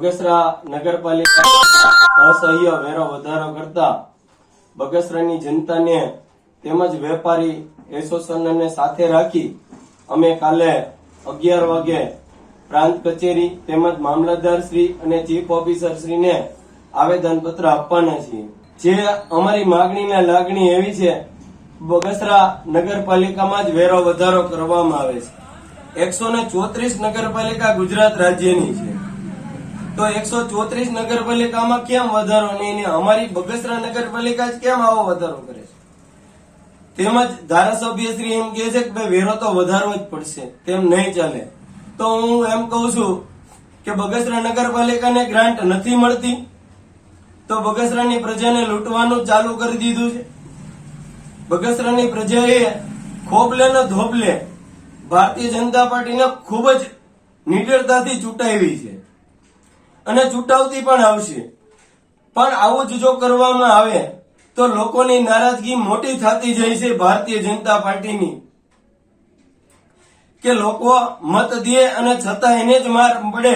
બગસરા નગરપાલિકા અસહ્ય વેરો વધારો કરતા બગસરાની જનતાને તેમજ વેપારી એસોસિએશનને સાથે રાખી અમે કાલે અગિયાર વાગે પ્રાંત કચેરી તેમજ મામલતદાર શ્રી અને ચીફ ઓફિસર શ્રીને આવેદનપત્ર આપવાના છીએ. જે અમારી માગણીને લાગણી એવી છે, બગસરા નગરપાલિકામાં જ વેરો વધારો કરવામાં આવે છે. એકસો ચોત્રીસ નગરપાલિકા ગુજરાત રાજ્યની છે. તો એકસો ચોત્રીસ નગરપાલિકામાં કેમ વધારો નહીં અમારી બગસરા નગરપાલિકા જ કેમ આવો વધારો કરે છે? તેમજ ધારાસભ્ય શ્રી એમ કહે છે કે ભાઈ વેરો તો વધારવો જ પડશે, તેમ નહીં ચાલે. તો હું એમ કહું છું કે બગસરા નગરપાલિકાને ગ્રાન્ટ નથી મળતી, તો બગસરાની પ્રજાને લૂંટવાનું ચાલુ કરી દીધું છે. બગસરાની પ્રજાએ ખોબલે ને ધોબલે ભારતીય જનતા પાર્ટીને ખૂબ જ નિડરતાથી ચૂંટાવી છે. અને ચૂંટાવતી પણ આવશે. પણ આવું જ જો કરવામાં આવે, તો લોકોની નારાજગી મોટી થતી જાય છે ભારતીય જનતા પાર્ટીની. કે લોકો મત દે અને છતાં એને જ માર પડે,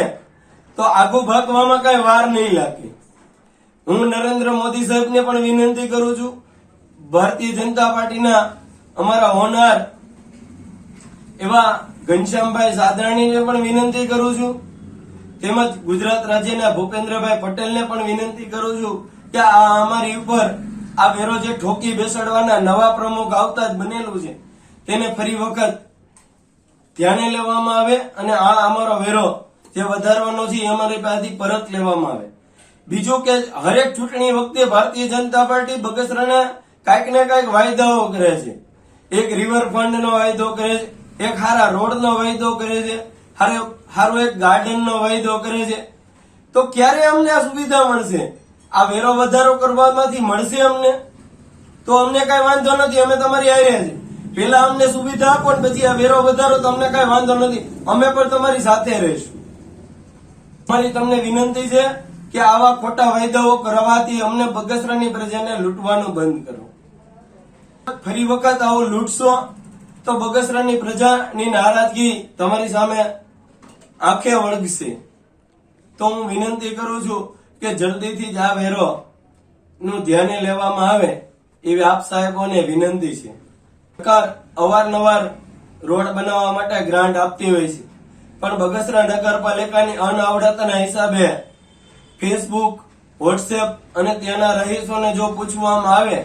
તો આગું ભાગવામાં કઈ વાર નહીં લાગે. હું નરેન્દ્ર મોદી સાહેબને પણ વિનંતી કરું છું, ભારતીય જનતા પાર્ટીના અમારા હોનાર એવા ઘનશ્યામભાઈ સાદરાણીને પણ વિનંતી કરું છું તેમજ ગુજરાત રાજ્યના ભૂપેન્દ્રભાઈ પટેલને પણ વિનંતી કરું છું કે આ અમારી ઉપર આ વેરો જે ઠોકી બેસાડવાના નવા પ્રમુખ આવતા જ બનેલું છે. તેને ફરી વખત ધ્યાને લેવામાં આવે અને આ અમારો વેરો જે વધારવાનો છે એ અમારી પાસેથી પરત લેવામાં આવે. બીજું કે હરેક ચૂંટણી વખતે ભારતીય જનતા પાર્ટી બગસરાના કાંઈક ને કાંઈક વાયદાઓ કરે છે. એક રિવર ફંડનો વાયદો કરે છે, એક હારા રોડનો વાયદો કરે છે હારે એક ગાર્ડન નો વાયદો કરે છે. તો ક્યારે અમને આ સુવિધા મળશે? આ વેરો વધારો કરવામાંથી મળશે અમને? તો અમને કઈ વાંધો નથી, અમે તમારી આવ્યા છે પેલા અમને સુવિધા આપો ને પછી આ વેરો વધારો, તો અમને કઈ વાંધો નથી. અમે પણ તમારી સાથે રહીશું. મારી તમને વિનંતી છે કે આવા ખોટા વાયદાઓ કરવાથી અમને બગસરાની પ્રજાને લૂંટવાનું બંધ કરો. ફરી વખત આવું લૂંટશો, તો બગસરાની પ્રજાની નારાજગી તમારી સામે આંખે વળગશે. તો હું વિનંતી કરું છું કે જલ્દીથી જ આ વેરો નું ધ્યાને લેવામાં આવે એવી આપ સાહેબોને વિનંતી છે. સરકાર અવારનવાર રોડ બનાવવા માટે ગ્રાન્ટ આપતી હોય છે. પણ બગસરા નગરપાલિકાની અનાવડતના હિસાબે ફેસબુક વોટ્સએપ અને તેના રહીશોને જો પૂછવામાં આવે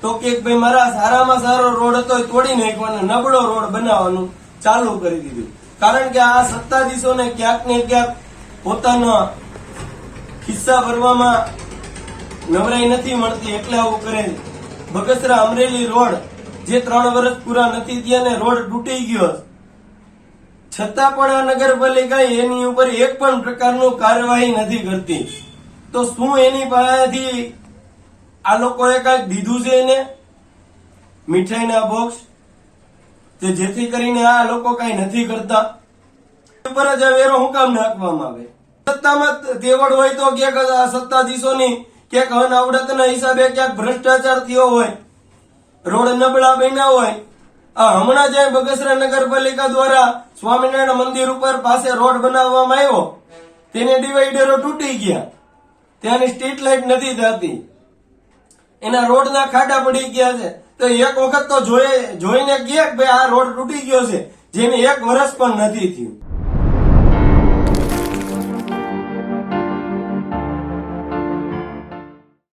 તો કે ભાઈ, મારા સારામાં સારો રોડ હતો, તોડી નાખવાનો નબળો રોડ બનાવવાનું ચાલુ કરી દીધું. કારણ કે આ સત્તાધીશોને ક્યાંક ને ક્યાંક પોતાના ખિસ્સા ભરવામાં નવરાઈ નથી મળતી એટલે આવું કરે બગસરા અમરેલી રોડ જે ત્રણ વર્ષ પૂરા નથી થયા ને રોડ તૂટી ગયો છતાં પણ આ નગરપાલિકા એની ઉપર એક પણ પ્રકારનું કાર્યવાહી નથી કરતી. તો શું એની પાસેથી આ લોકોએ કંઈક દીધું છે એને? મીઠાઈના બોક્સ કે જેથી કરીને આ લોકો કઈ નથી કરતા. ઉપર જ વેરો હું કામ નાખવામાં આવે? સત્તામાં તેવડ હોય તો ક્યાંક સત્તાધીશોની ક્યાંક અનાવડતના હિસાબે ક્યાંક ભ્રષ્ટાચાર થયો હોય, રોડ નબળા બન્યા હોય. આ હમણાં જ બગસરા નગરપાલિકા દ્વારા સ્વામિનારાયણ મંદિર ઉપર પાસે રોડ બનાવવામાં આવ્યો, તેને ડિવાઈડરો તૂટી ગયા. ત્યાંની સ્ટ્રીટ લાઇટ નથી થતી. એના રોડના ખાડા પડી ગયા છે. તો એક વખત તો જોઈ જોઈને કે ભાઈ આ રોડ તૂટી ગયો છે, જેને એક વર્ષ પણ નથી થયું.